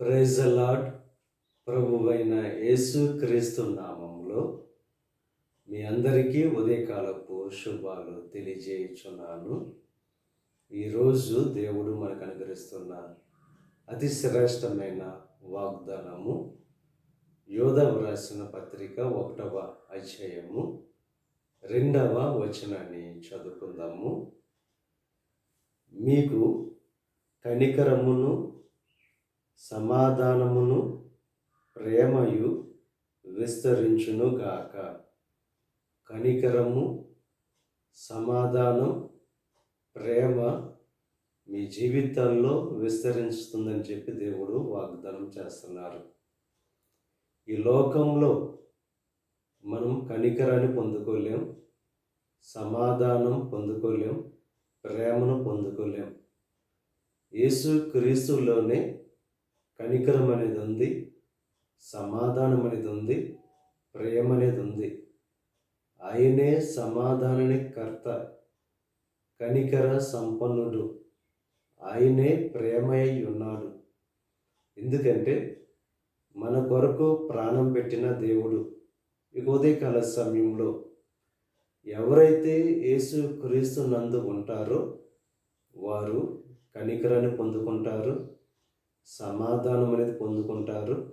Praise lord ప్రభువైన యేసు క్రీస్తు నామంలో మీ అందరికీ ఉదయకాలపు శుభాలు తెలియజేయుచున్నాను. ఈరోజు దేవుడు మనకు అనుగ్రహిస్తున్న అతి శ్రేష్టమైన వాగ్దానము యోధ వ్రాసిన పత్రిక ఒకటవ అధ్యాయము రెండవ వచనాన్ని చదువుకుందాము. మీకు కనికరమును సమాధానమును ప్రేమయు విస్తరించునుగాక. కనికరము సమాధానం ప్రేమ మీ జీవితాల్లో విస్తరించుతుందని చెప్పి దేవుడు వాగ్దానం చేస్తున్నారు. ఈ లోకంలో మనం కనికరాన్ని పొందుకోలేం సమాధానం పొందుకోలేం ప్రేమను పొందుకోలేం. యేసు క్రీస్తులోనే కనికరం అనేది ఉంది సమాధానం అనేది ఉంది ప్రేమ అనేది ఉంది ఆయనే సమాధానానికి కర్త కనికర సంపన్నుడు. ఆయనే ప్రేమయ్య ఉన్నాడు ఎందుకంటే మన కొరకు ప్రాణం పెట్టిన దేవుడు ఈ ఉదయకాల సమయంలో ఎవరైతే యేసు క్రీస్తు నందు ఉంటారో వారు కనికరాన్ని పొందుకుంటారు. సమాధానం అనేది పొందుకుంటారు.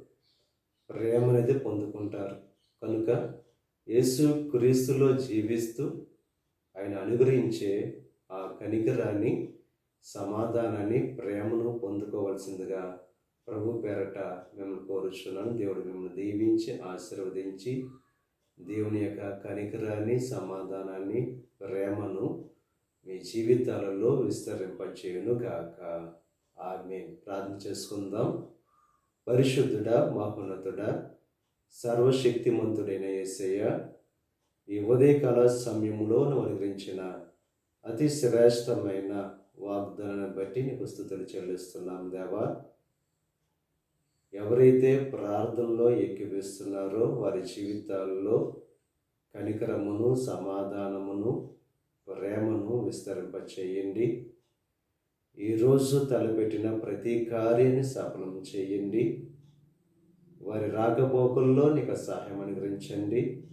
ప్రేమ అనేది పొందుకుంటారు. కనుక యేసు క్రీస్తులో జీవిస్తూ ఆయన అనుగ్రహించే ఆ కనికరాన్ని సమాధానాన్ని ప్రేమను పొందుకోవాల్సిందిగా ప్రభు పేరట మిమ్మల్ని కోరుచున్నాను. దేవుడు మిమ్మల్ని దీవించి ఆశీర్వదించి దేవుని యొక్క కనికరాన్ని సమాధానాన్ని ప్రేమను మీ జీవితాలలో విస్తరింపచేయును గాక ఆమె ప్రార్థన చేసుకుందాం. పరిశుద్ధుడా మహోన్నతుడా సర్వశక్తిమంతుడైన యేసయ్య ఈ ఉదయకాల సమయంలో అనుగ్రహించిన అతి శ్రేష్టమైన వాగ్దానాన్ని బట్టి నీకు స్థుతులు చెల్లిస్తున్నాం దేవా. ఎవరైతే ప్రార్థనలో ఎక్కివేస్తున్నారో వారి జీవితాల్లో కనికరమును సమాధానమును ప్రేమను విస్తరింపచేయండి. ఈరోజు తలపెట్టిన ప్రతి కార్యాన్ని సఫలం చేయండి. వారి రాకపోకల్లో నీకు సహాయం అనుగ్రహించండి.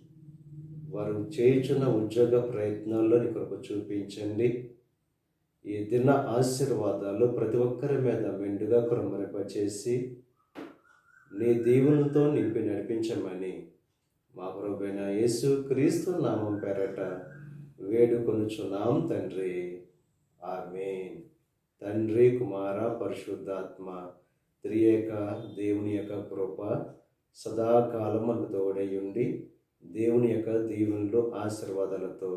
వారు చేయుచున్న ఉద్యోగ ప్రయత్నాల్లో నీ కృప చూపించండి. ఈ దిన ఆశీర్వాదాలు ప్రతి ఒక్కరి మీద మెండుగా కురమరిపచేసి నీ దీవులతో నింపి నడిపించమని మా ప్రభువైన యేసు క్రీస్తు నామం పేరట వేడుకొనుచున్నాం తండ్రి. ఆమెన్. తండ్రి కుమార పరిశుద్ధాత్మ త్రియేక దేవుని యొక్క కృప సదాకాలం మనకు తోడయుండి దేవుని యొక్క దీవులు ఆశీర్వాదాలతో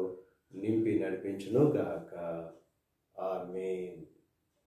నింపి నడిపించును గాక. ఆమె